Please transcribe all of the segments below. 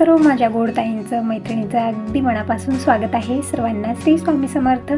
सर्व माझ्या गोडताईंचं मैत्रिणीचं अगदी मनापासून स्वागत आहे. सर्वांना श्री स्वामी समर्थ.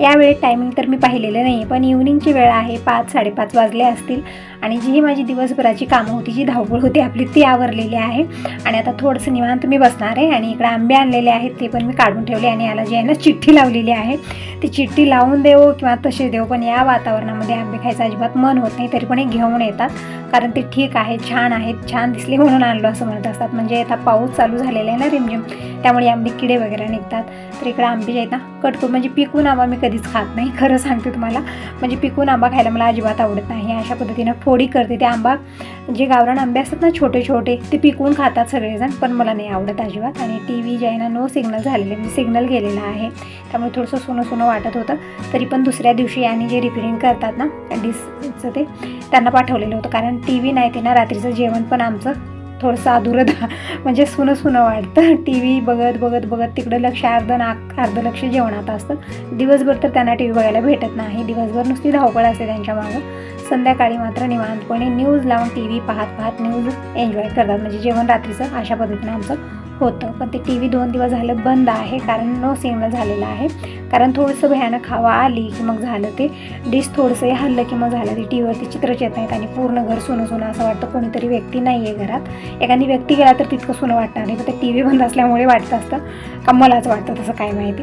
यावेळी टायमिंग तर मी पाहिलेलं नाही पण इव्हनिंगची वेळ आहे. पाच साडेपाच वाजले असतील. आणि जी माझी दिवसभराची कामं होती जी धावपळ होती आपली ती आवरलेली आहे. आणि आता थोडंसं निवांत मी बसणार आहे आणि इकडे आंबे आणलेले आहेत ते पण मी काढून ठेवले आणि याला जे आहे ना चिठ्ठी लावलेली आहे. ती चिठ्ठी लावून देऊ किंवा तसे देऊ पण या वातावरणामध्ये आंबे खायचं अजिबात मन होत नाही तरी पण हे घेऊन येतात. कारण ते ठीक आहे छान आहेत छान दिसले म्हणून आणलो असं म्हणत असतात. म्हणजे आता पाऊस चालू झालेला आहे ना रिमझिम त्यामुळे आंबे किडे वगैरे निघतात. तर इकडे आंबे जे आहेत ना कटकून म्हणजे पिकून आंबा मी कधीच खात नाही खरं सांगते तुम्हाला. म्हणजे पिकून आंबा खायला मला अजिबात आवडत नाही. अशा पद्धतीनं फोडी करते ते आंबा. जे गावरान आंबे असतात ना छोटे छोटे ते पिकवून खातात सगळेजण पण मला नाही आवडत अजिबात. आणि टी व्ही जे आहे ना नो सिग्नल झालेले म्हणजे सिग्नल गेलेला आहे. त्यामुळे थोडंसं सोनं सोनं वाटत होतं. तरी पण दुसऱ्या दिवशी आणि जे रिपेरिंग करतात ना डिसचं ते त्यांना पाठवलेलं होतं. कारण टी व्ही नाही ते ना रात्रीचं जेवण पण आमचं थोडंसं अधुरं म्हणजे सुनं सुनं वाटतं. टी व्ही बघत बघत बघत तिकडं लक्ष अर्ध नाक अर्ध लक्ष जेवणात असतं. दिवसभर तर त्यांना टी व्ही बघायला भेटत नाही. दिवसभर नुसती धावपळ असते त्यांच्या मागं. संध्याकाळी मात्र निवांतपणे न्यूज लावून टी व्ही पाहत पाहत न्यूज एन्जॉय करतात. म्हणजे जेवण रात्रीचं अशा पद्धतीने आमचं होतं. पण ते टी व्ही दोन दिवस झालं बंद आहे. कारण नो सिग्नल झालेलं आहे. कारण थोडंसं भयानक हवा आली की मग झालं ते. डिश थोडंसं हल्लं की मग झालं ते. टी व्हीवरती चित्रच येत नाहीत आणि पूर्ण घर सुनं सुनं असं वाटतं. कोणीतरी व्यक्ती नाही आहे घरात. एखादी व्यक्ती गेला तर तितकं सुनं वाटणार नाही. पण ते टी व्ही बंद असल्यामुळे वाटत असतं. का मलाच वाटतं तसं काय माहिती.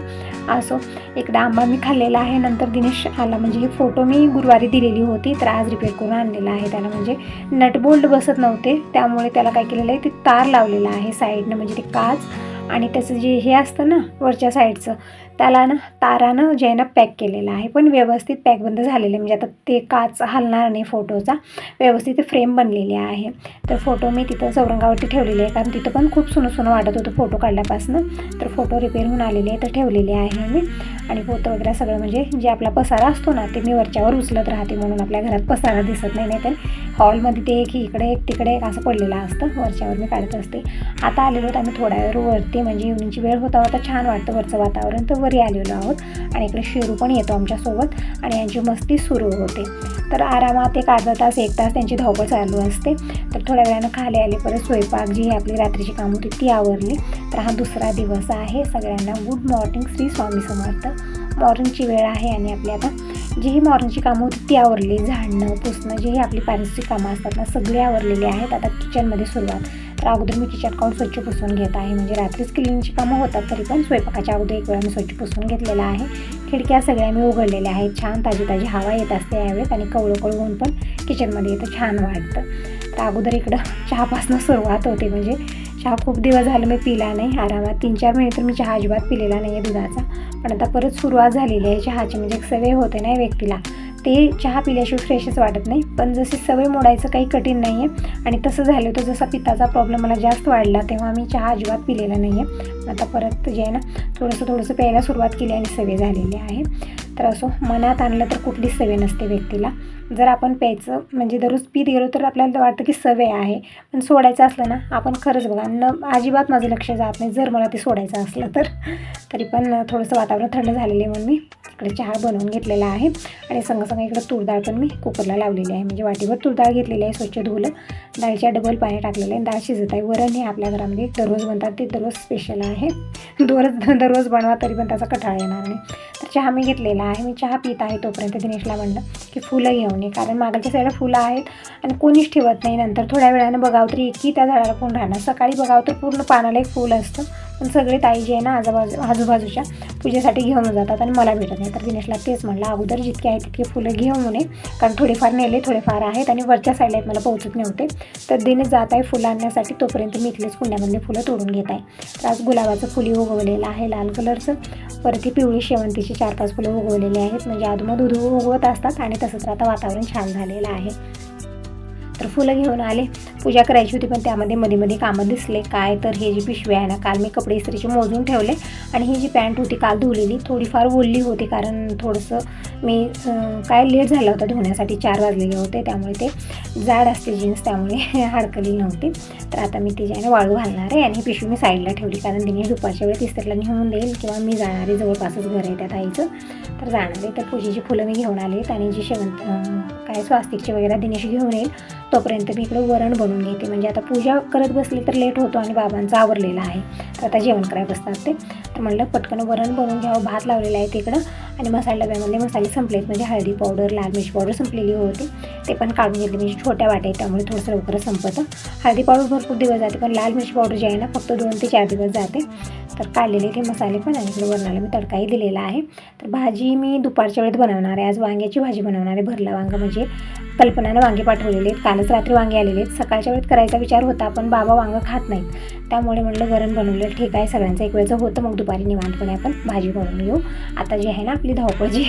असो एकदा आंबा मी खाल्लेला आहे. नंतर दिनेश आला. म्हणजे हे फोटो मी गुरुवारी दिलेली होती. तर आज रिपेअर करून आणलेला आहे त्याला. म्हणजे नटबोल्ट बसत नव्हते. त्यामुळे त्याला काय केलेलं आहे ते तार लावलेलं आहे साईडनं. म्हणजे ते काच आणि त्याचं जे हे असतं ना वरच्या साईडचं त्याला ना तारानं जे आहे ना पॅक केलेलं आहे. पण व्यवस्थित पॅक बंद झालेलं आहे. म्हणजे आता ते काच हलणार नाही फोटोचा. व्यवस्थित फ्रेम बनलेली आहे. तर फोटो मी तिथं चौरंगावरती ठेवलेली आहे. कारण तिथं पण खूप सुनं सुनं वाटत होतं फोटो काढल्यापासून. तर फोटो रिपेअर होऊन आलेले आहे. तर ठेवलेले आहे मी. आणि फोटो वगैरे सगळं म्हणजे जे आपला पसारा असतो ना ते मी वरच्यावर उचलत राहते म्हणून आपल्या घरात पसारा दिसत नाही. नाही तर हॉलमध्ये ते एक इकडे एक तिकडे एक असं पडलेलं असतं. वरच्यावर मी काढत असते. आता आलेलो होतं आम्ही थोड्या वेळ वरती. म्हणजे इव्हनिंगची वेळ होता होता छान वाटतं वरचं वातावरण. तर वरी आलेलो आहोत. आणि इकडे शिरू पण येतो आमच्यासोबत. आणि यांची मस्ती सुरू होते. तर आरामात एक अर्धा तास एक तास त्यांची धावपळ चालू असते. तर थोड्या वेळानं खाली आले. परत स्वयंपाक जी आपली रात्रीची कामं होती ती आवरली. तर हा दुसरा दिवस आहे. सगळ्यांना गुड मॉर्निंग श्री स्वामी समर्थ. मॉर्निंगची वेळ आहे आणि आपली आता जी ही मॉर्निंगची कामं होती ती आवरली. झाडणं पुसणं जी ही आपली पॅरेंट्सची कामं असतात ना सगळी आवरलेली आहेत. आता किचनमध्ये सुरुवात. तर अगोदर मी किचन काउंट स्वच्छ पुसून घेत आहे. म्हणजे रात्रीच क्लिनिंगची कामं होतात तरी पण स्वयंपाकाच्या अगोदर एक वेळा मी स्वच्छ पुसून घेतलेला आहे. खिडक्या सगळ्या मी उघडलेल्या आहेत. छान ताजी ताजी हवा येत असते यावेळेस आणि कवळं कवळं होऊन पण किचनमध्ये येतं छान वाटतं. तर अगोदर इकडं चहापासून सुरुवात होते. म्हणजे चहा खूप दिवस झालं मी पिला नाही. आरामात तीन चार महिने तर मी चहा अजिबात पिलेला नाही आहे दुधाचा. पण आता परत सुरुवात झालेली आहे चहाची. म्हणजे एक सवय होते नाही व्यक्तीला. ते चहा पिल्याशिवाय फ्रेशच वाटत नाही. पण जशी सवय मोडायचं काही कठीण नाही आहे आणि तसं झालं होतं जसा पित्ताचा प्रॉब्लेम मला जास्त वाढला तेव्हा मी चहा अजिबात पिलेला नाही आहे आता परत जे आहे ना थोडंसं थोडंसं प्यायला सुरुवात केली आणि सवय झालेली आहे. तर असो मनात आणलं तर कुठलीच सवय नसते व्यक्तीला. जर आपण प्यायचं म्हणजे दररोज पीत गेलो तर आपल्याला वाटतं की सवय आहे. पण सोडायचं असलं ना आपण खरंच बघा न अजिबात माझं लक्ष जात नाही जर मला ते सोडायचं असलं तर. तरी पण थोडंसं वातावरण थंड झालेलं आहे म्हणून मी इकडे चहा बनवून घेतलेला आहे. आणि संग इकडं इकडे तूर डाळ पण मी कुकरला लावलेली आहे. म्हणजे वाटीवर तूरडाळ घेतलेली आहे स्वच्छ धुवलं. डाळीच्या डबल पाणी टाकलेलं आहे. डाळ शिजत आहे. वरण हे आपल्या घरामध्ये दररोज बनतात. ते दररोज स्पेशल आहे. दररोज दररोज बनवा तरी पण त्याचा कठाळा येणार नाही. तर चहा मी घेतलेला आहे मी चहा पित आहे तोपर्यंत दिनेशला म्हणलं की फुलं घेऊन ये कारण मागच्या साईडला फुलं आहेत आणि कोणीच ठेवत नाही. नंतर थोड्या वेळानं बघावं तरी एकही त्या झाडाला कोण राहणार? सकाळी बघावं तर पूर्ण पानाला एक फुल असतं. पण सगळे ताई जे आहे ना आजूबाजू आजूबाजूच्या पूजेसाठी घेऊन जातात आणि मला भेटत नाही. तर दिनेशला तेच म्हणलं अगोदर जितके आहेत तितके फुलं घेऊन नये कारण थोडेफार नेले थोडेफार आहेत आणि वरच्या साईडला आहेत मला पोहोचत नव्हते. तर दिनेश जात आहे फुलं आणण्यासाठी. तोपर्यंत मी इथलेच कुंड्यामधले फुलं तोडून घेत आहे. तर आज गुलाबाचं फुली उगवलेलं आहे लाल कलरचं परत ही पिवळी शेवंतीची चार पाच फुलं उगवलेली आहेत. म्हणजे अधूमधून उगवत असतात आणि तसंच आता वातावरण छान झालेलं आहे. तर फुलं घेऊन आले. पूजा करायची होती पण त्यामध्ये मध्ये मध्ये कामं दिसले. काय तर हे जी पिशवी आहे ना काल मी कपडे इस्त्रीचे मोजून ठेवले. आणि ही जी पॅन्ट होती काल धुलेली थोडीफार ओलली होती कारण थोडंसं मी काय लेट झालं होतं धुण्यासाठी चार वाजलेले होते. त्यामुळे ते जाड असते जीन्स त्यामुळे हडकली नव्हती. तर आता मी ती ज्याने वाळू घालणार आहे आणि ही पिशवी मी साईडला ठेवली कारण तिने दुपारच्या वेळेस इस्त्रीला नेऊन देईल किंवा मी जाणार आहे जवळपासच घर आहे त्या ताईचं. तर जाणार आहे. तर पूजेची फुलं मी घेऊन आले आणि जी शेवंत काय स्वास्तिकचे वगैरे दिनेश घेऊन येईल. तोपर्यंत मी इकडं वरण बनवून घेते. म्हणजे आता पूजा करत बसली तर लेट होतो आणि बाबांचा आवरलेला आहे. तर आता जेवण करायला बसतात ते. तर म्हणलं पटकन वरण बनवून घ्यावं. भात लावलेला आहे तिकडं. आणि मसाला डब्यामध्ये मसाले संपलेत. म्हणजे हळदी पावडर लाल मिरची पावडर संपलेली होती. ते पण काढून घेतले. म्हणजे छोट्या वाट्या त्यामुळे थोडंसं लवकर संपतं. हळदी पावडर भरपूर दिवस जाते. पण लाल मिरची पावडर जी आहे ना फक्त दोन ते चार दिवस जाते. तर काढलेले ते मसाले पण आणि इकडे वरणाला मी तडकाही दिलेला आहे. तर भाजी मी दुपारच्या वेळेत बनवणार आहे. आज वांग्याची भाजी बनवणार आहे. भरला वांगा म्हणजे. कल्पनानं वांगे पाठवलेले आहेत कालच रात्री वांगे आलेले आहेत. सकाळच्या वेळेत करायचा विचार होता पण बाबा वांगं खात नाहीत. त्यामुळे म्हणलं वरण बनवलं. ठीक आहे सगळ्यांचं एक वेळचं होतं मग दुपारी निवांतपणे आपण भाजी बनवून घेऊ. आता जी आहे ना आपली धावपळ जी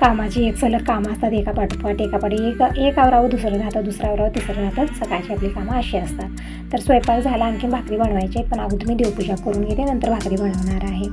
कामाची एक सलग कामं असतात एका पाठोपाठ एका पाठी एक एक आवरावं दुसरं राहतं दुसरं आवरावं तिसरं राहतं. सकाळची आपली कामं अशी असतात. तर स्वयंपाक झाला आणखी भाकरी बनवायची आहेत पण अगोदर मी देवपूजा करून घेते नंतर भाकरी बनवणार आहे.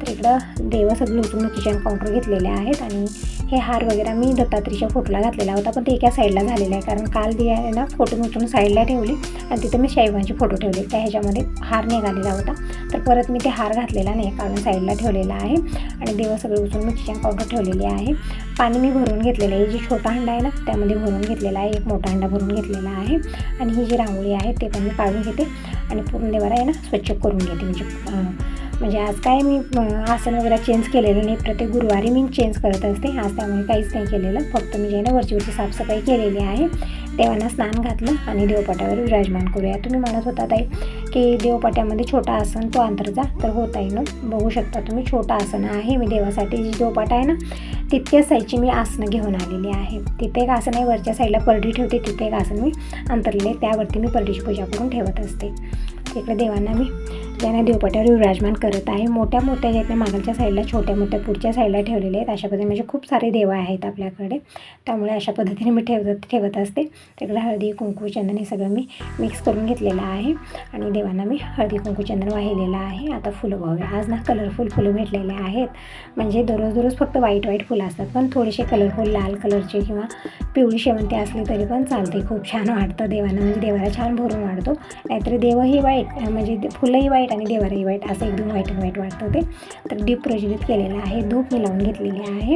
तर इकडं देव सगळं उचलून किचन काउंटर घेतलेले आहेत आणि हे हार वगैरे मी दत्तात्रीच्या फोटोला घातलेला होता पण ते एका साईडला झालेलं आहे. कारण काल ते आहे ना फोटो उचलून साईडला ठेवली आणि तिथे मी शाईबांचे फोटो ठेवले. त्या ह्याच्यामध्ये हार निघालेला होता. तर परत मी ते हार घातलेला नाही काढून साईडला ठेवलेला आहे आणि देव सगळं उचलून मी किचन काउंटर ठेवलेली आहे. पाणी मी भरून घेतलेलं आहे. जे छोटा हंडा आहे ना त्यामध्ये भरून घेतलेला आहे. एक मोठा हंडा भरून घेतलेला आहे. आणि ही जी रांगोळी आहे ते पण मी काढून घेते आणि पूर्ण देवाला आहे ना स्वच्छ करून घेते. म्हणजे म्हणजे आज काय मी आसन वगैरे चेंज केलेलं नाही. प्रत्येक गुरुवारी मी चेंज करत असते. आज त्यामुळे काहीच नाही केलेलं. फक्त मी जे ना वरची वरची साफसफाई केलेली आहे. देवांना स्नान घातलं आणि देवपाट्यावर विराजमान करूया. तुम्ही म्हणत होता ताई की देवपाट्यामध्ये छोटा आसन तो अंतरचा तर होता आहे ना बघू शकता तुम्ही छोटा आसन आहे. मी देवासाठी जी देवपाट आहे ना तितक्याच साईजची मी आसनं घेऊन आलेली आहे. तिथे एक आसन आहे वरच्या साईडला परडी ठेवते. तिथे एक आसन मी अंतरलेले त्यावरती मी परडीची पूजा करून ठेवत असते. तिकडे देवांना मी त्यांना देवपाट्यावर विराजमान करत आहे. मोठ्या मोठ्या ज्या आहेत मागच्या साईडला छोट्या मोठ्या पुढच्या साईडला ठेवलेले आहेत. अशा पद्धतीने म्हणजे खूप सारे देव आहेत आपल्याकडे. त्यामुळे अशा पद्धतीने मी ठेवत ठेवत असते. तिकडे हळदी कुंकू चंदन हे सगळं मी मिक्स करून घेतलेलं आहे. आणि देवांना मी हळदी कुंकू चंदन वाहिलेलं आहे. आता फुलं बघूया. आज ना कलरफुल फुलं भेटलेले आहेत. म्हणजे दररोज दररोज फक्त व्हाईट व्हाईट फुलं असतात. पण थोडेसे कलरफुल लाल कलरचे किंवा पिवळी शेवंती असली तरी पण चालते. खूप छान वाटतं देवांना. म्हणजे देवाला छान भरून वाढतो. नाहीतर देवही वाईट म्हणजे फुलंही वाईट आणि देवालाही वाईट असं एकदम व्हाईट अँड व्हाईट वाटतं ते. तर दीप प्रज्वलित केलेलं आहे. धूप मी लावून घेतलेली आहे.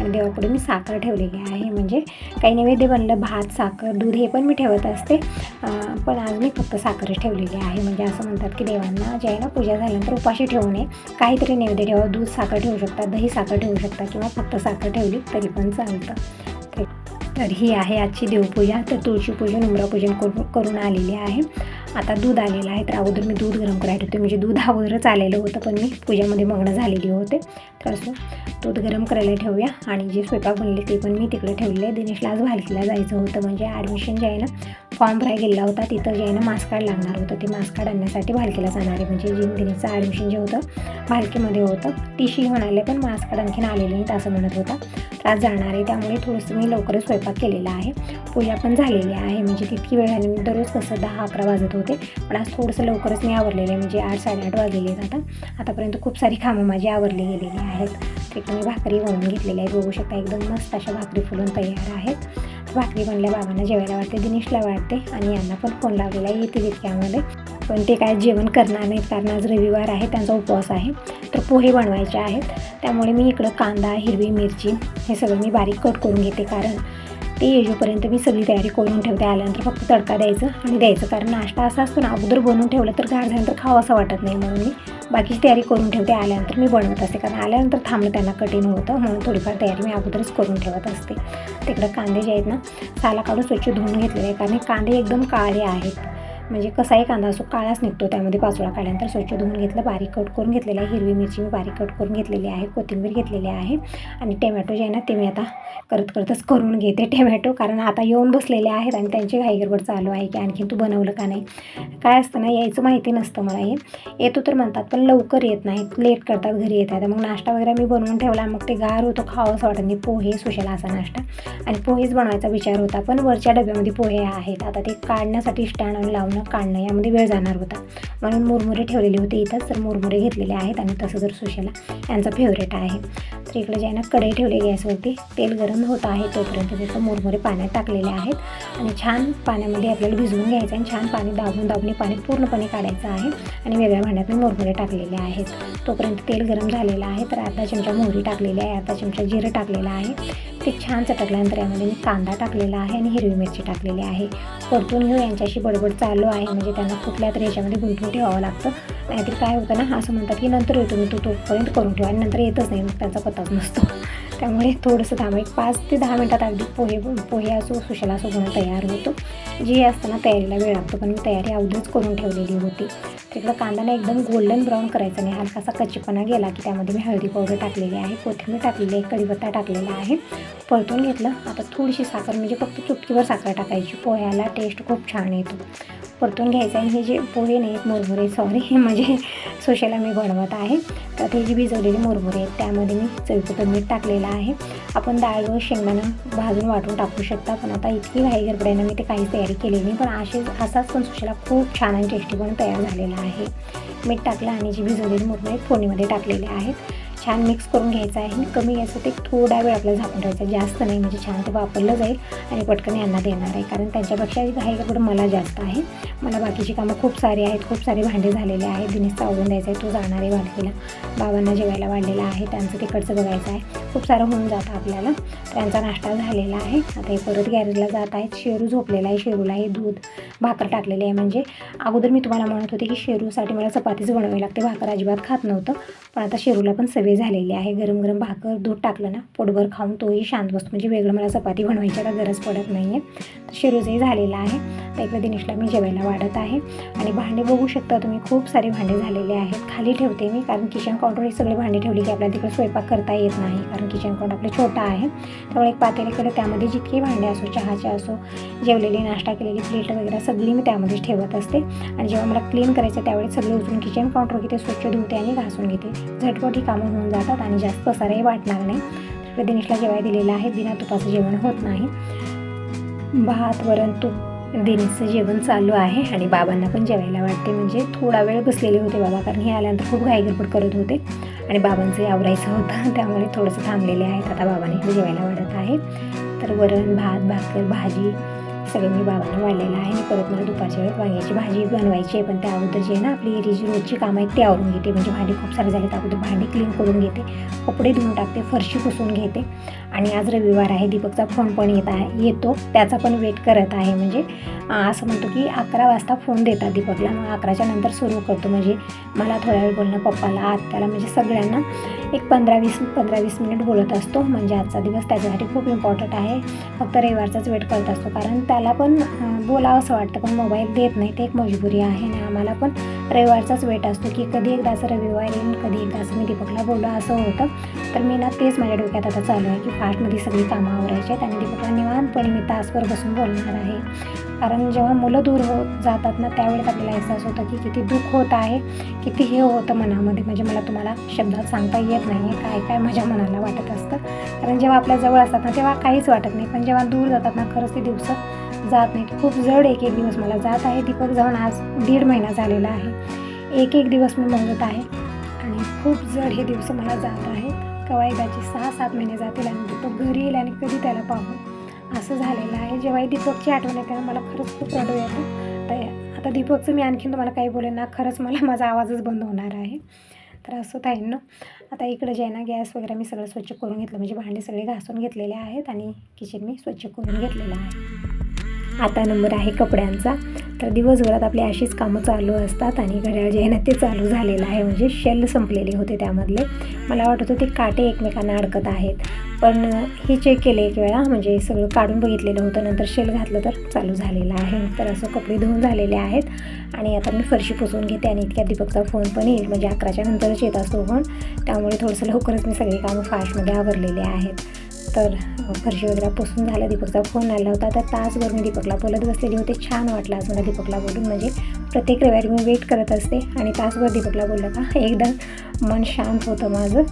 आणि देवापुढे मी साखर ठेवलेली आहे. म्हणजे काही नैवेद्य बनलं भात साखर दूध हे पण मी ठेवत असते. पण आज मी फक्त साखरच ठेवलेली आहे. म्हणजे असं म्हणतात की देवांना जे आहे ना पूजा झाल्यानंतर उपाशी ठेवू नये. काहीतरी नैवेद्य ठेवा. दूध साखर ठेवू शकता दही साखर ठेवू शकता किंवा फक्त साखर ठेवली तरी पण चालतं. तर- तर ही आहे आजची देवपूजा. तर तुळशीपूजन उमरापूजन करून करून आलेली आहे. आता दूध आलेलं आहे तर अगोदर मी दूध गरम करायला होते म्हणजे दूध अगोदरच आलेलं होतं पण मी पूजामध्ये मग्न झालेली होते. तर असं दूध गरम करायला ठेवूया. आणि जे स्वयंपाक बनले ते पण मी तिकडे ठेवले दिनेशला आज भालकीला जायचं होतं. म्हणजे ॲडमिशन जे आहे ना फॉर्म भराय गेलेला होता. तिथं जे आहे ना मास्क कार्ड लागणार होतं. ते मास्क कार्ड आणण्यासाठी भालकीला जाणार आहे. म्हणजे जे दिनेशचं ॲडमिशन जे होतं भालकीमध्ये होतं. टी शी म्हणाले पण मास्क कार्ड आणखीन आलेलं नाही असं म्हणत होता. तर आज जाणार आहे. त्यामुळे थोडंसं मी लवकरच स्वयंपाक केलेला आहे. पूजा पण झालेली आहे. म्हणजे तितकी वेळ झाली मी दररोज कसं दहा अकरा वाजत होतं पण आज थोडंसं लवकरच मी आवरलेलं आहे. म्हणजे आठ साडेआठ वाजलेले आहेत आता. आतापर्यंत खूप सारी कामं माझी आवरली गेलेली आहेत. तिकडे मी भाकरी बनवून घेतलेली आहे बघू शकता एकदम मस्त अशा भाकरी फुलून तयार आहेत. भाकरी बनल्या बाबांना जेवायला वाटते दिनेशला वाटते आणि यांना पण फोन लावलेला आहे येतील इतक्यामध्ये पण ते काय जेवण करणार नाहीत कारण आज रविवार आहे त्यांचा उपवास आहे. तर पोहे बनवायचे आहेत. त्यामुळे मी इकडं कांदा हिरवी मिरची हे सगळं मी बारीक कट करून घेते कारण ते येईपर्यंत मी सगळी तयारी करून ठेवते. आल्यानंतर फक्त तडका द्यायचं आणि द्यायचं. कारण नाश्ता असा असतो ना अगोदर बनवून ठेवलं तर गार झाल्यानंतर खावं असं वाटत नाही म्हणून मी बाकीची तयारी करून ठेवते. आल्यानंतर मी बनवत असते. कारण आल्यानंतर थांबणं त्यांना कठीण होतं. म्हणून थोडीफार तयारी मी अगोदरच करून ठेवत असते. तिकडं कांदे जे आहेत ना साला काढून स्वच्छ धुवून घेतलेले आहे कारण कांदे एकदम काळे आहेत. म्हणजे कसाही कांदा असो काळाच निघतो त्यामध्ये पाचोळा काढल्यानंतर स्वच्छ धुवून घेतलं बारीक कट करून घेतलेलं आहे हिरवी मिरची मी बारीक कट करून घेतलेली आहे कोथिंबीर घेतलेली आहे आणि टोमॅटो जे आहे ना ते मी आता करत करतच करून घेते टोमॅटो कारण आता येऊन बसलेले आहेत आणि त्यांची घाई गडबड चालू आहे की आणखीन तू बनवलं का नाही. काय असतं ना यायचं माहिती नसतं मला हे. येतो तर म्हणतात पण लवकर येत नाहीत लेट करतात घरी येतात मग नाश्ता वगैरे मी बनवून ठेवला मग ते गार होतो खावं असं वाटत नाही पोहे सुशेला असा नाश्ता. आणि पोहेच बनवायचा विचार होता पण वरच्या डब्यामध्ये पोहे आहेत. आता ते काढण्यासाठी स्टँड आणून लावणं काढणं यामध्ये वेळ जाणार होता. म्हणून मुरमुरे ठेवलेले होते इथंच. तर मुरमुरे घेतलेले आहेत आणि तसं जर सुशेला यांचा फेवरेट आहे. तर इकडे जे आहे ना कढई ठेवली गॅसवरती. तेल गरम होत आहे तोपर्यंत तिथं मोरमोरे पाण्यात टाकलेले आहेत. आणि छान पाण्यामध्ये आपल्याला भिजवून घ्यायचं आणि छान पाणी दाबून दाबून पाणी पूर्णपणे काढायचं आहे. आणि वेगळ्या भांड्यात मी मोरमोरे टाकलेले आहेत. तोपर्यंत तेल गरम झालेलं आहे. तर अर्धा चमचा मोहरी टाकलेली आहे. अर्धा चमचा जिरं टाकलेलं आहे. ते छान चटकल्यानंतर यामध्ये मी कांदा टाकलेला आहे आणि हिरवी मिरची टाकलेली आहे. परतून घेऊन यांच्याशी बडबड चालू आहे. म्हणजे त्यांना कुठल्या तरी याच्यामध्ये गुंतवून ठेवावं लागतं. नाहीतर काय होतं ना असं म्हणतात की नंतर येतो मी तो तोपर्यंत करून ठेवा आणि नंतर येतच नाही. मग त्याचा पत्ताच नसतो त्यामुळे थोडंसं दहा एक पाच ते दहा मिनटात अगदी पोहे पोहे असो सुशला असो बनवून तयार होतो. जी असताना तयारीला वेळ लागतो पण मी तयारी अगदीच करून ठेवलेली होती. तिकडं कांदाना एकदम गोल्डन ब्राऊन करायचा नाही हलकासा कच्चीपणा गेला की त्यामध्ये मी हळदी पावडर टाकलेली आहे कोथिंबीर टाकलेली आहे कढीपत्ता टाकलेला आहे. परतून घेतलं आता थोडीशी साखर म्हणजे फक्त चुटकीवर साखर टाकायची. पोह्याला टेस्ट खूप छान येतो. परतून घ्यायचं आणि हे जे पोहे नाहीत मुरमुरे सॉरी हे म्हणजे सोशेला मी बनवत आहे. तर ते जी भिजवलेली मुरमुरे आहेत त्यामध्ये मी चवीपुरतं मीठ टाकलेलं आहे. आपण डाळ व शेंगदाणा भाजून वाटून टाकू शकता पण आता इतकी घाई गरबड्यानं मी ते काहीच तयारी केली नाही पण असे असाच पण सुशेला खूप छान आणि टेस्टी पण तयार झालेला आहे. मीठ टाकलं आणि जी भिजवलेली मुरमुरे फोडणीमध्ये टाकलेले आहेत. छान मिक्स करून घ्यायचं आहे. कमी याचं ते थोडा वेळ आपल्याला झाकून ठेवायचं जास्त नाही म्हणजे छान ते वापरलं जाईल आणि पटकन यांना देणार आहे. कारण त्यांच्यापेक्षा घाई गडबड मला जास्त आहे. मला बाकीची कामं खूप सारी आहेत. खूप सारे भांडे झालेले आहेत. दिनेशचा आवडून द्यायचा आहे. तो जाणार आहे वाढलेला बाबांना जेवायला वाढलेला आहे. त्यांचं तिकडचं बघायचं आहे. खूप सारं होऊन जातं आपल्याला. त्यांचा नाश्ता झालेला आहे. आता हे परत गॅरेजला जात आहेत. शेरू झोपलेला आहे. शेरूला हे दूध भाकर टाकलेले आहे. म्हणजे अगोदर मी तुम्हाला म्हणत होते की शेरूसाठी मला चपातीच बनवावी लागते. भाकर अजिबात खात नव्हतं. पण आता शेरूला पण सवय झालेली आहे. गरम गरम भाकर दूध टाकलं ना पोटभर खाऊन तोही शांत बसतो. म्हणजे वेगळं मला चपाती बनवायची आता गरज पडत नाही आहे तर शेरूचंही झालेलं आहे. तर इकडे दिनेशला मी जेवायला वाढत आहे. आणि भांडे बघू शकता तुम्ही खूप सारे भांडे झालेले आहेत. खाली ठेवते मी कारण किचन काउंटर हे सगळे भांडे ठेवली की आपल्याला तिकडे स्वयंपाक करता येत नाही कारण किचन काउंटर आपलं छोटं आहे. त्यामुळे एक पातेलीकडे त्यामध्ये जितके भांडे असो चहाचे असो जेवलेली नाश्ता केलेली प्लेट वगैरे सगळी मी त्यामध्येच ठेवत असते. आणि जेव्हा मला क्लीन करायचं त्यावेळी सगळे उचलून किचन काउंटर घेते स्वच्छ धुते आणि घासून घेते. झटपट ही कामं होऊन जातात आणि जास्त पसारही वाटणार नाही. तिकडे दिनेशला जेवायला दिलेलं आहे बिना तुपाचं जेवण होत नाही. भात वरण तूप दिनचं जेवण चालू आहे आणि बाबांना पण जेवायला वाटते. म्हणजे थोडा वेळ बसलेले होते बाबा कारण हे आल्यानंतर खूप घाईगडबड करत होते. आणि बाबांचंही आवरायचं होतं त्यामुळे थोडंसं थांबलेले आहेत. आता बाबांनी जेवायला वाढत आहे. तर वरण भात भाकर भाजी सगळं मी बाबांना वाढलेलं आहे. आणि परत मला दुपारच्या वेळेस वांग्याची भाजी बनवायची आहे. पण त्या अगोदर जे ना आपली जी रोजची कामं आहेत ते आवरून घेते. म्हणजे भांडी खूप सारे झाले अगोदर भांडी क्लीन करून घेते. कपडे धुवून टाकते. फरशी पुसून घेते. आणि आज रविवार आहे. दीपकचा फोन पण येत आहे येतो. त्याचा पण वेट करत आहे. म्हणजे असं म्हणतो की अकरा वाजता फोन देतात दीपकला. मग अकराच्या नंतर सुरू करतो. म्हणजे मला थोड्या वेळ बोलणं पप्पाला आत्याला म्हणजे सगळ्यांना एक पंधरा वीस पंधरा वीस मिनिट बोलत असतो. म्हणजे आजचा दिवस त्याच्यासाठी खूप इम्पॉर्टंट आहे. फक्त रविवारचाच वेट करत असतो. कारण त्याला मला पण बोलावं असं वाटतं पण मोबाईल देत नाही. ते एक मजबुरी आहे आणि आम्हाला पण रविवारचाच वेट असतो की कधी एकदा असं रविवार येईल कधी एकदा असं मी दीपकला बोला असं होतं. तर मी ना तेच माझ्या डोक्यात आता चालू आहे की फास्टमध्ये सगळी कामं आवरायची आहेत आणि दीपकला निवांतपणे मी तासभर बसून बोलणार आहे. कारण जेव्हा मुलं दूर हो जातात ना त्यावेळेस आपल्याला एहसास होतं की किती दुःख होत आहे किती हे होतं मनामध्ये. म्हणजे मला तुम्हाला शब्दात सांगता येत नाही आहे काय काय माझ्या मनाला वाटत असतं. कारण जेव्हा आपल्या जवळ असतात ना तेव्हा काहीच वाटत नाही. पण जेव्हा दूर जातात ना खरंच ते दिवस जात नाहीत खूप जड एक एक दिवस मला जात आहे. दीपक जाऊन आज दीड महिना झालेला आहे. एक एक दिवस मी मोजत आहे. आणि खूप जड हे दिवस मला जात आहेत कवायदाचे सहा सात महिने जातील आणि दीपक घरी येईल आणि कधी त्याला पाहू. असं झालेलं आहे. जेव्हाही दीपकची आठवण येते ना मला खरंच खूप रडू येतं. तर आता दीपकचं मी आणखीन तुम्हाला काही बोले ना खरंच मला माझा आवाजच बंद होणार आहे. तर असं आहे ना. आता इकडं जे आहे ना गॅस वगैरे मी सगळं स्वच्छ करून घेतलं. म्हणजे भांडे सगळे घासून घेतलेले आहेत आणि किचन मी स्वच्छ करून घेतलेलं आहे. आता नंबर आहे कपड्यांचा. तर दिवसभरात आपली अशीच कामं चालू असतात आणि घड्याळ जे आहे ना ते चालू झालेलं आहे. म्हणजे शेल संपलेले होते त्यामधले. मला वाटत होते काटे एकमेकांना अडकत आहेत. पण हे चेक केले एक वेळा. म्हणजे सगळं काढून बघितलेलं होतं. नंतर शेल घातलं तर चालू झालेलं आहे. तर असं कपडे धुवून झालेले आहेत. आणि आता मी फरशी पुसून घेते आणि इतक्या दीपकचा फोन पण येईल. म्हणजे अकराच्या नंतरच येत असतो फोन त्यामुळे थोडंसं लवकरच मी सगळी कामं फास्टमध्ये आवरलेले आहेत. तर फरशी वगैरे पुसून झालं दीपकचा फोन आला होता तर तासभर मी दीपकला बोलत बसलेली होते छान वाटलं आज मला दीपकला बोलून म्हणजे प्रत्येक रविवारी मी वेट करत असते आणि तासभर दीपकला बोललं का एकदम मन शांत होतं माझं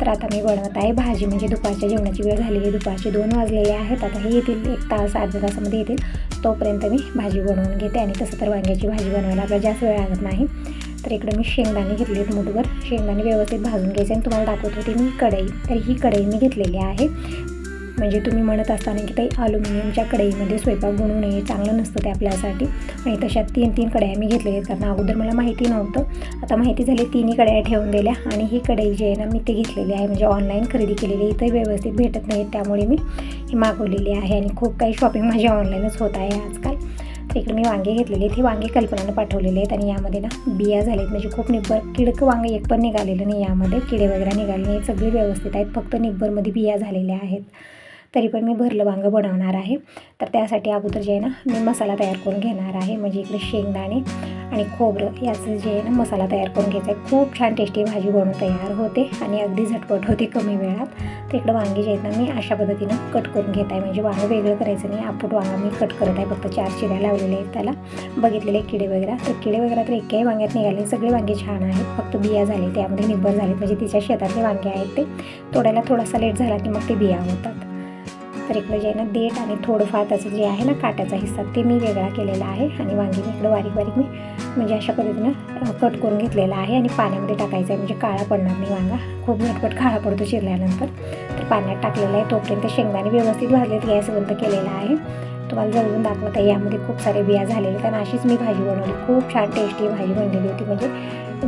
तर आता मी बनवत आहे भाजी म्हणजे दुपारच्या जेवणाची वेळ झालेली दुपारचे दोन वाजलेले आहेत आता हे येतील एक तास अर्ध्या तासामध्ये येतील तोपर्यंत मी भाजी बनवून घेते आणि तसं तर वांग्याची भाजी बनवायला आपल्याला जास्त वेळ लागत नाही तर इकडे मी शेंगदाणे घेतले आहेत मुठभर. शेंगदाणे व्यवस्थित भाजून घ्यायचे आणि तुम्हाला दाखवत होते मी कढई. तर ही कढई मी घेतलेली आहे. म्हणजे तुम्ही म्हणत असताना की ताई अल्युमिनियमच्या कढईमध्ये स्वयंपाक बनवू नये चांगलं नसतं ते आपल्यासाठी. आणि तशा तीन तीन कढया मी घेतलेल्या आहेत. कारण अगोदर मला माहिती नव्हतं. आता माहिती झाली तिन्ही कढया ठेवून दिल्या. आणि ही कढई जी आहे ना मी ते घेतलेली आहे. म्हणजे ऑनलाईन खरेदी केलेली इथे व्यवस्थित भेटत नाही त्यामुळे मी ही मागवलेली आहे. आणि खूप काही शॉपिंग माझी ऑनलाईनच होत आहे आजकाल. इकडे मी वांगे घेतलेले आहेत हे वांगे कल्पनानं पाठवलेले आहेत आणि यामध्ये ना बिया झालेत. म्हणजे खूप निब्बर किडकं वांगे एक पण निघालेलं नाही यामध्ये. किडे वगैरे निघाले नाही. सगळे व्यवस्थित आहेत. फक्त निब्बरमध्ये बिया झालेल्या आहेत. तरी पण मी भरलं वांगं बनवणार आहे. तर त्यासाठी अगोदर जे आहे ना मी मसाला तयार करून घेणार आहे. म्हणजे इकडे शेंगदाणे आणि खोबरं याचं जे आहे ना मसाला तयार करून घ्यायचा आहे. खूप छान टेस्टी भाजी बनवून तयार होते आणि अगदी झटपट होते कमी वेळात. तर इकडं वांगी जे आहेत ना मी अशा पद्धतीनं कट करून घेत आहे. म्हणजे वांगं वेगळं करायचं नाही. आपूट वांगा मी कट करत आहे. फक्त चार चिऱ्या लावलेल्या आहेत त्याला. बघितलेले किडे वगैरे. तर किडे वगैरे तर एकही वांग्यात निघाले. सगळे वांगे छान आहेत. फक्त बिया झाले. त्यामध्ये निब्बर झाले म्हणजे तिच्या शेतातले वांगे आहेत ते. तोडायला थोडासा लेट झाला की मग ते बिया होतात. तर इकडं जे आहे ना देठ आणि थोडंफार त्याचं जे आहे ना काट्याचा हिस्सा ते मी वेगळा केलेला आहे. आणि वांगी मी इकडं बारीक बारीक मी म्हणजे अशा पद्धतीनं कट करून घेतलेला आहे. आणि पाण्यामध्ये टाकायचं आहे म्हणजे काळा पडणार नाही वांगा. खूप झटपट काळा पडतो चिरल्यानंतर. तर पाण्यात टाकलेलं आहे तोपर्यंत शेंगदाणे व्यवस्थित भाजलेत गॅस बंद केलेला आहे. तुम्हाला जवळून दाखवत आहे यामध्ये खूप सारे बिया झालेले कारण अशीच मी भाजी बनवली. खूप छान टेस्टी भाजी बनलेली होती. म्हणजे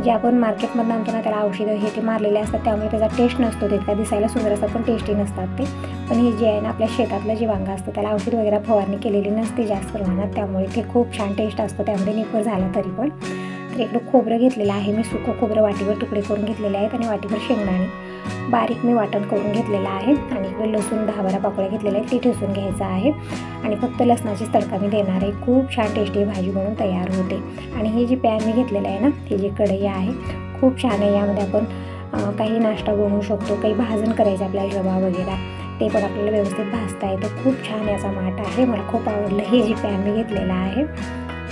जे आपण मार्केटमधून आणतो ना त्याला औषधं हे ते मारलेले असतात त्यामुळे त्याचा टेस्ट नसतो तितका दिसायला सुंदर असतात पण टेस्टी नसतात ते. पण हे जे आहे ना आपल्या शेतातलं जे वांगा असतं त्याला औषध वगैरे फवारणी केलेली नसते जास्त प्रमाणात. त्यामुळे ते खूप छान टेस्ट असतो. त्यामध्ये निपर झाला तरी पण. तर इकडं खोबरं घेतलेलं आहे मी सुकं खोबरं वाटीवर तुकडे करून घेतलेले आहेत आणि वाटीवर शेंगदाणे. बारीक मी वाटण करून घेतलेलं आहे आणि इकडे लसूण दहा बारा पाकळ्या घेतलेल्या आहेत ती ठेसून घ्यायचं आहे. आणि फक्त लसणाचीच तडका मी देणार आहे खूप छान टेस्टी भाजी म्हणून तयार होते. आणि हे जे पॅन मी घेतलेलं आहे ना ही जी कढई आहे खूप छान आहे. यामध्ये आपण काही नाश्ता बनवू शकतो काही भाजण करायचं आपल्याला रवा वगैरे. ते पण आपल्याला व्यवस्थित भाजता येतं. खूप छान याचा माठ आहे. मला खूप आवडलं हे जे पॅन मी घेतलेलं आहे.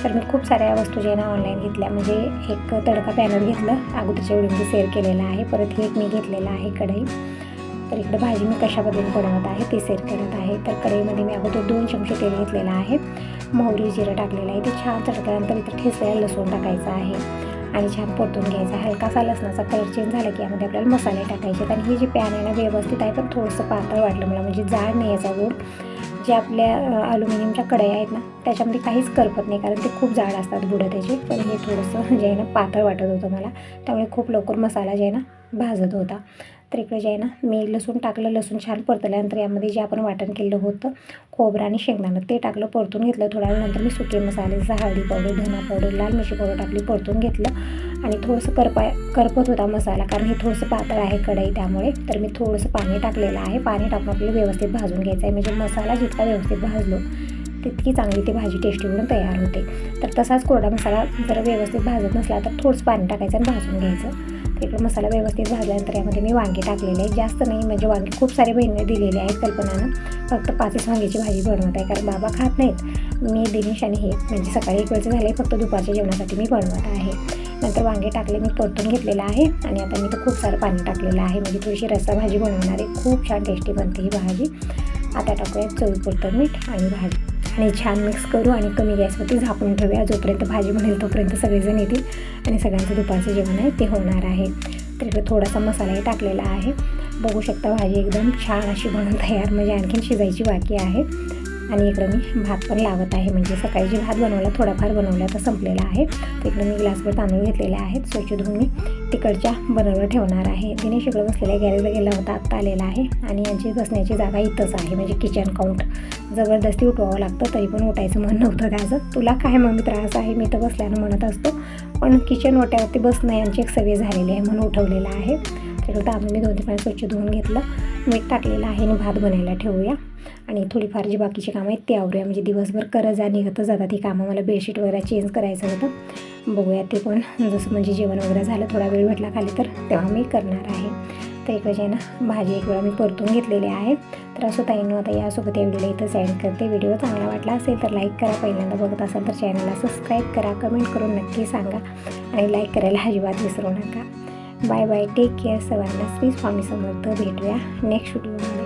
तर मी खूप साऱ्या वस्तू जे ना ऑनलाईन घेतल्या. म्हणजे एक तडका पॅनर घेतलं अगोदरच्या वेळी शेअर केलेला आहे. परत हे एक मी घेतलेलं आहे कढई. तर इकडे भाजी मी कशा पद्धतीने बनवत आहे ते सेट करत आहे. तर कढईमध्ये मी अगोदर दोन चमचे तेल घेतलेलं आहे. मोहरी जिरं टाकलेलं आहे. ते छान चटकल्यानंतर इथं ठेचलेला लसूण टाकायचं आहे. आणि छान परतून घ्यायचा हलकासा लसणाचा कलर चेंज झाला की यामध्ये आपल्याला मसाले टाकायचे आणि हे जे पॅन आहे ना व्यवस्थित आहे पण थोडंसं पातळ वाटलं मला. म्हणजे जाड नाही याचा गोड जे आपल्या अल्युमिनियमच्या कढया आहेत ना त्याच्यामध्ये काहीच करपत नाही कारण ते खूप जाड असतात बुडं त्याचे. पण हे थोडंसं जे आहे ना पातळ वाटत होतं मला. त्यामुळे खूप लवकर मसाला जे आहे ना भाजत होता. तर इकडे जे आहे ना मी लसूण टाकलं लसूण छान परतल्यानंतर यामध्ये जे आपण वाटण केलं होतं खोबरं आणि शेंगदाणं ते टाकलं परतून घेतलं थोड्या वेळानंतर मी सुके मसाले हळदी पावडर धना पावडर लाल मिरची पावडर टाकली परतून घेतलं. आणि थोडंसं करपा करपत होता मसाला कारण हे थोडंसं पातळ आहे कढई त्यामुळे. तर मी थोडंसं पाणी टाकलेलं आहे. पाणी टाकून आपल्याला व्यवस्थित भाजून घ्यायचं आहे. म्हणजे मसाला जितका व्यवस्थित भाजलो तितकी चांगली ती भाजी टेस्टी म्हणून तयार होते. तर तसाच कोरडा मसाला जर व्यवस्थित भाजत नसला तर थोडंसं पाणी टाकायचं आणि भाजून घ्यायचं. इकडे मसाला व्यवस्थित भाजल्यानंतर यामध्ये मी वांगे टाकलेले आहेत. जास्त नाही म्हणजे वांगे खूप सारे बहिणी दिलेले आहेत कल्पनानं. फक्त पाचच वांग्याची भाजी बनवत आहे कारण बाबा खात नाहीत. मी दिनेश आणि हे म्हणजे सकाळी एक वेळचं झालं आहे फक्त दुपारच्या जेवणासाठी मी बनवत आहे. नंतर वांगे टाकले मी परतून घेतलेलं आहे आणि आता मी तर खूप सारं पाणी टाकलेलं आहे. म्हणजे थोडीशी रस्सा भाजी बनवणार आहे. खूप छान टेस्टी बनते ही भाजी. आता टाकूया चवीपुरतं मीठ आणि भाजी. आणि छान मिक्स करू आणि कमी गॅसवरती झाकून ठेवूया. जोपर्यंत भाजी बनेल तोपर्यंत सगळेजण येतील आणि सगळ्यांचं दुपारचं जेवण आहे ते होणार आहे. तर इकडे थोडासा मसालाही टाकलेला आहे. बघू शकता भाजी एकदम छान अशी बनून तयार म्हणजे आणखीन शिजायची बाकी आहे. आणि इकडं मी भात पण लावत आहे. म्हणजे सकाळी जे भात बनवला थोडाफार बनवला तर संपलेला आहे. तर इकडं मी ग्लासभर तांदूळ घेतलेले आहेत. स्वच्छ धुवून मी तिकडच्या बनवलं ठेवणार आहे. दिनेश इकडं बसलेल्या गॅरेजला गेला होता. आत्ता आलेला आहे आणि यांची बसण्याची जागा इथंच आहे. म्हणजे किचन काउंट जबरदस्ती उठवावं लागतं तरी पण उठायचं मन नव्हतं त्याचं. तुला काय मग? त्रास आहे. मी तर बसल्यानं म्हणत असतो. पण किचन ओट्यावरती बसणं यांची एक सवय झालेली आहे म्हणून उठवलेलं आहे. तर तांदूळ मी दोन तीन पाणी स्वच्छ धुवून घेतलं. मीठ टाकलेलं आहे आणि भात बनायला ठेवूया. आणि थोडीफार जी बाकीची कामं आहेत ते आवरूया. म्हणजे दिवसभर करत जा निघतच जातात ती कामं मला बेडशीट वगैरे चेंज करायचं होतं. बघूया ते पण. जसं म्हणजे जेवण वगैरे झालं थोडा वेळ भेटला खाली तर तेव्हा मी करणार आहे. तर एक जे ना भाजी एक वेळा मी परतून घेतलेली आहे. तर असं ताईनं आता यासोबत या व्हिडिओला इथं सेंड करते. व्हिडिओ चांगला वाटला असेल तर लाईक करा. पहिल्यांदा बघत असाल तर चॅनलला सबस्क्राईब करा. कमेंट करून नक्की सांगा. आणि लाईक करायला अजिबात विसरू नका. बाय बाय टेक केअर सर्वांना श्री स्वामी समर्थ भेटूया. नेक्स्ट व्हिडिओमध्ये